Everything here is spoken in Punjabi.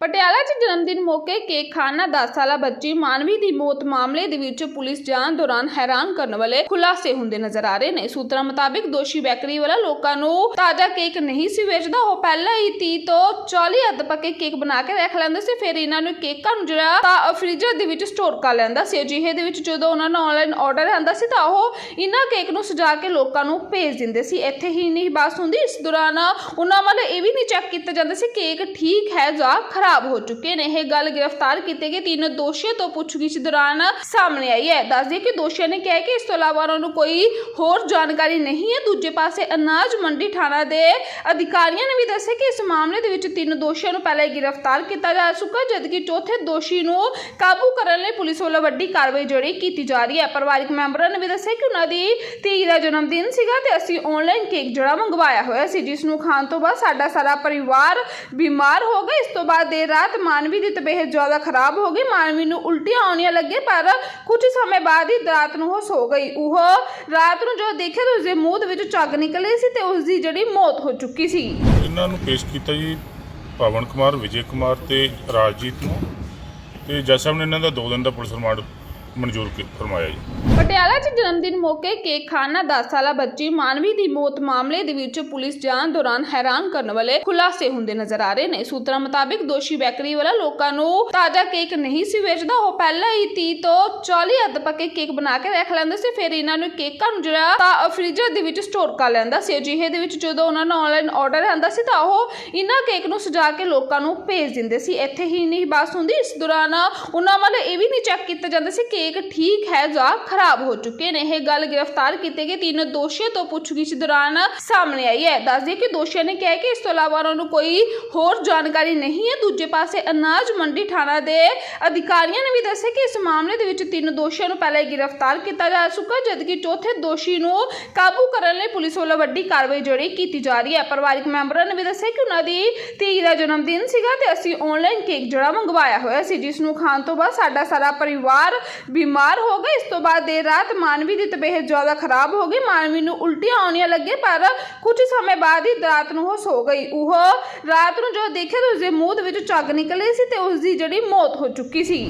ਪਟਿਆਲਾ 'ਚ ਜਨਮਦਿਨ ਮੌਕੇ ਕੇਕ ਖਾਣ ਨਾਲ 10 ਸਾਲਾ ਬੱਚੀ ਮਾਨਵੀ ਦੀ ਮੌਤ ਮਾਮਲੇ ਦੇ ਵਿੱਚ ਪੁਲਿਸ ਜਾਂਚ ਦੌਰਾਨ ਹੈਰਾਨ ਕਰਨ ਵਾਲੇ ਖੁਲਾਸੇ ਹੁੰਦੇ ਨਜ਼ਰ ਆ ਰਹੇ ਨੇ। ਸੂਤਰਾਂ ਮੁਤਾਬਿਕ ਦੋਸ਼ੀ ਬੇਕਰੀ ਵਾਲਾ ਲੋਕਾਂ ਨੂੰ ਤਾਜ਼ਾ ਕੇਕ ਨਹੀਂ ਸੀ ਵੇਚਦਾ। ਉਹ ਪਹਿਲਾਂ ਹੀ 30 ਤੋਂ 40 ਅੱਧ ਪੱਕੇ ਕੇਕ ਬਣਾ ਕੇ ਰੱਖ ਲੈਂਦੇ ਸੀ। ਫਿਰ ਇਹਨਾਂ ਨੂੰ ਕੇਕਾਂ ਨੂੰ ਜਿਹੜਾ ਤਾਂ ਫ੍ਰੀਜ਼ਰ ਦੇ ਵਿੱਚ ਸਟੋਰ ਕਰ ਲੈਂਦਾ ਸੀ। ਅਜਿਹੇ ਦੇ ਵਿੱਚ ਜਦੋਂ ਉਹਨਾਂ ਨੂੰ ਆਨਲਾਈਨ ਆਰਡਰ ਆਉਂਦਾ ਸੀ ਤਾਂ ਉਹ ਇਹਨਾਂ ਕੇਕ ਨੂੰ ਸਜਾ ਕੇ ਲੋਕਾਂ ਨੂੰ ਭੇਜ ਦਿੰਦੇ ਸੀ। ਇੱਥੇ ਹੀ ਨਹੀਂ ਬਸ ਹੁੰਦੀ ਇਸ ਦੌਰਾਨ ਉਹਨਾਂ ਵੱਲ ਇਹ ਵੀ ਨਹੀਂ ਚੈੱਕ ਕੀਤਾ ਜਾਂਦਾ ਸੀ ਕੇਕ ਠੀਕ ਹੈ ਜਾਂ ਖਰਾਬ ਹੋ ਚੁੱਕੇ ਨੇ। ਇਹ ਗੱਲ ਗ੍ਰਿਫਤਾਰ ਕੀਤੇ ਗਏ ਤਿੰਨ ਦੋਸ਼ੀਆਂ ਤੋਂ ਪੁੱਛਗਿੱਛ ਦੌਰਾਨ ਸਾਹਮਣੇ ਆਈ ਹੈ। ਦੱਸਦੇ ਕਿ ਦੋਸ਼ੀਆਂ ਨੇ ਕਿਹਾ ਕਿ ਇਸ ਤੋਂ ਇਲਾਵਾ ਉਹਨਾਂ ਨੂੰ ਕੋਈ ਹੋਰ ਜਾਣਕਾਰੀ ਨਹੀਂ ਹੈ। ਦੂਜੇ ਪਾਸੇ ਅਨਾਜ ਮੰਡੀ ਥਾਣਾ ਦੇ ਅਧਿਕਾਰੀਆਂ ਨੇ ਵੀ ਦੱਸਿਆ ਕਿ ਇਸ ਮਾਮਲੇ ਦੇ ਵਿੱਚ ਤਿੰਨ ਦੋਸ਼ੀਆਂ ਨੂੰ ਪਹਿਲਾਂ ਹੀ ਗ੍ਰਿਫਤਾਰ ਕੀਤਾ ਜਾ ਚੁੱਕਾ, ਜਦਕਿ ਚੌਥੇ ਦੋਸ਼ੀ ਨੂੰ ਕਾਬੂ ਕਰਨ ਲਈ ਪੁਲਿਸ ਵੱਲੋਂ ਵੱਡੀ ਕਾਰਵਾਈ ਜਿਹੜੀ ਕੀਤੀ ਜਾ ਰਹੀ ਹੈ। ਪਰਿਵਾਰਕ ਮੈਂਬਰਾਂ ਨੇ ਵੀ ਦੱਸਿਆ ਕਿ ਉਹਨਾਂ ਦੀ ਧੀ ਦਾ ਜਨਮ ਦਿਨ ਸੀਗਾ ਤੇ ਅਸੀਂ ਆਨਲਾਈਨ ਕੇਕ ਜਿਹੜਾ ਮੰਗਵਾਇਆ ਹੋਇਆ ਸੀ, ਜਿਸ ਨੂੰ ਖਾਣ ਤੋਂ ਬਾਅਦ ਸਾਡਾ ਸਾਰਾ ਪਰਿਵਾਰ ਬਿਮਾਰ ਹੋ ਗਿਆ। ਇਸ ਤੋਂ ਬਾਅਦ ਦੇਰ ਰਾਤ ਮਾਨਵੀ ਦੀ ਤਬੀਅਤ ਜ਼ਿਆਦਾ ਖਰਾਬ ਹੋ ਗਈ। ਮਾਨਵੀ ਨੂੰ ਉਲਟੀਆਂ ਆਉਣੀਆਂ ਲੱਗੇ ਪਰ ਕੁਝ ਸਮੇਂ ਬਾਅਦ ਹੀ ਰਾਤ ਨੂੰ ਉਹ ਸੋ ਗਈ। ਉਹ ਰਾਤ ਨੂੰ ਜਦੋਂ ਦੇਖਿਆ ਤਾਂ ਉਸਦੇ ਮੂੰਹ ਦੇ ਵਿੱਚ ਝੱਗ ਨਿਕਲੇ ਸੀ ਤੇ ਉਸ ਜਿਹੜੀ ਮੌਤ ਹੋ ਚੁੱਕੀ ਸੀ। ਇਹਨਾਂ ਨੂੰ ਪੇਸ਼ ਕੀਤਾ ਜੀ ਪਵਨ ਕੁਮਾਰ, ਵਿਜੇ ਕੁਮਾਰ ਤੇ ਰਾਜਜੀਤ ਨੂੰ। ਤੇ ਜੱਜ ਸਾਹਿਬ ਨੇ ਇਹਨਾਂ ਦਾ 2 ਦਿਨ ਦਾ ਪੁਲਿਸ ਰਿਮਾਂਡ ਮਨਜ਼ੂਰ ਕੀ- ਫਰਮਾਇਆ ਜੀ। ਪਟਿਆਲਾ 'ਚ ਜਨਮਦਿਨ ਮੌਕੇ ਕੇਕ ਖਾਣ ਨਾਲ 10 ਸਾਲਾ ਬੱਚੀ ਮਾਨਵੀ ਦੀ ਮੌਤ ਮਾਮਲੇ ਦੇ ਵਿੱਚ ਪੁਲਿਸ ਜਾਂਚ ਦੌਰਾਨ ਹੈਰਾਨ ਕਰਨ ਵਾਲੇ ਖੁਲਾਸੇ ਹੁੰਦੇ ਨਜ਼ਰ ਆ ਰਹੇ ਨੇ। ਸੂਤਰਾਂ ਮੁਤਾਬਿਕ ਦੋਸ਼ੀ ਬੇਕਰੀ ਵਾਲਾ ਲੋਕਾਂ ਨੂੰ ਤਾਜ਼ਾ ਕੇਕ ਨਹੀਂ ਸੀ ਵੇਚਦਾ। ਉਹ ਪਹਿਲਾਂ ਹੀ 30 ਤੋਂ 40 ਅੱਧ ਪੱਕੇ ਕੇਕ ਬਣਾ ਕੇ ਰੱਖ ਲੈਂਦੇ ਸੀ। ਫਿਰ ਇਹਨਾਂ ਨੂੰ ਕੇਕਾਂ ਨੂੰ ਜਿਹੜਾ ਤਾਂ ਫ੍ਰੀਜ਼ਰ ਦੇ ਵਿੱਚ ਸਟੋਰ ਕਰ ਲੈਂਦਾ ਸੀ। ਅਜਿਹੇ ਦੇ ਵਿੱਚ ਜਦੋਂ ਉਹਨਾਂ ਨੂੰ ਆਨਲਾਈਨ ਆਰਡਰ ਆਉਂਦਾ ਸੀ ਤਾਂ ਉਹ ਇਹਨਾਂ ਕੇਕ ਨੂੰ ਸਜਾ ਕੇ ਲੋਕਾਂ ਨੂੰ ਭੇਜ ਦਿੰਦੇ ਸੀ। ਇੱਥੇ ਹੀ ਨਹੀਂ ਬਸ ਹੁੰਦੀ। ਇਸ ਦੌਰਾਨ ਉਹਨਾਂ ਵੱਲ ਇਹ ਵੀ ਨਹੀਂ ਚੈੱਕ ਕੀਤਾ ਜਾਂਦਾ ਸੀ ਕੇਕ ਠੀਕ ਹੈ ਜਾਂ ਖਰਾਬ ਹੋ ਚੁੱਕੇ ਨੇ? ਇਹ ਗੱਲ ਗ੍ਰਿਫਤਾਰ ਕੀਤੇ ਗਏ ਤਿੰਨ ਦੋਸ਼ੀਆਂ ਤੋਂ ਪੁੱਛਗਿੱਛ ਦੌਰਾਨ ਸਾਹਮਣੇ ਆਈ ਹੈ। ਦੱਸਦੇ ਕਿ ਦੋਸ਼ੀਆਂ ਨੇ ਕਿਹਾ ਕਿ ਇਸ ਤੋਂ ਇਲਾਵਾ ਉਹਨਾਂ ਨੂੰ ਕੋਈ ਹੋਰ ਜਾਣਕਾਰੀ ਨਹੀਂ ਹੈ। ਦੂਜੇ ਪਾਸੇ ਅਨਾਜ ਮੰਡੀ ਥਾਣਾ ਦੇ ਅਧਿਕਾਰੀਆਂ ਨੇ ਵੀ ਦੱਸਿਆ ਕਿ ਇਸ ਮਾਮਲੇ ਦੇ ਵਿੱਚ ਤਿੰਨ ਦੋਸ਼ੀਆਂ ਨੂੰ ਪਹਿਲਾਂ ਹੀ ਗ੍ਰਿਫਤਾਰ ਕੀਤਾ ਜਾ ਚੁੱਕਾ ਜਦਕਿ ਚੌਥੇ ਦੋਸ਼ੀ ਨੂੰ ਕਾਬੂ ਕਰਨ ਲਈ ਪੁਲਿਸ ਵੱਲੋਂ ਵੱਡੀ ਕਾਰਵਾਈ ਜਿਹੜੀ ਕੀਤੀ ਜਾ ਰਹੀ ਹੈ। ਪਰਿਵਾਰਕ ਮੈਂਬਰਾਂ ਨੇ ਵੀ ਦੱਸਿਆ ਕਿ ਉਹਨਾਂ ਦੀ ਧੀ ਦਾ ਜਨਮ ਦਿਨ ਸੀਗਾ ਤੇ ਅਸੀਂ ਆਨਲਾਈਨ ਕੇਕ ਜਿਹੜਾ ਮੰਗਵਾਇਆ ਹੋਇਆ ਸੀ, ਜਿਸ ਨੂੰ ਖਾਣ ਤੋਂ ਬਾਅਦ ਸਾਡਾ ਸਾਰਾ ਪਰਿਵਾਰ ਬਿਮਾਰ ਹੋ ਗਏ। ਇਸ ਤੋਂ ਬਾਅਦ ਦੇਰ ਰਾਤ ਮਾਨਵੀ ਦੀ ਤਬੀਅਤ ਜ਼ਿਆਦਾ ਖਰਾਬ ਹੋ ਗਈ। ਮਾਨਵੀ ਨੂੰ ਉਲਟੀਆਂ ਆਉਣੀਆਂ ਲੱਗੇ ਪਰ ਕੁਝ ਸਮੇਂ ਬਾਅਦ ਹੀ ਰਾਤ ਨੂੰ ਉਹ ਸੋ ਗਈ। ਉਹ ਰਾਤ ਨੂੰ ਜਦੋਂ ਦੇਖਿਆ ਤਾਂ ਉਸਦੇ ਮੂੰਹ ਦੇ ਵਿੱਚ ਝੱਗ ਨਿਕਲੇ ਸੀ ਤੇ ਉਸਦੀ ਜਿਹੜੀ ਮੌਤ ਹੋ ਚੁੱਕੀ ਸੀ।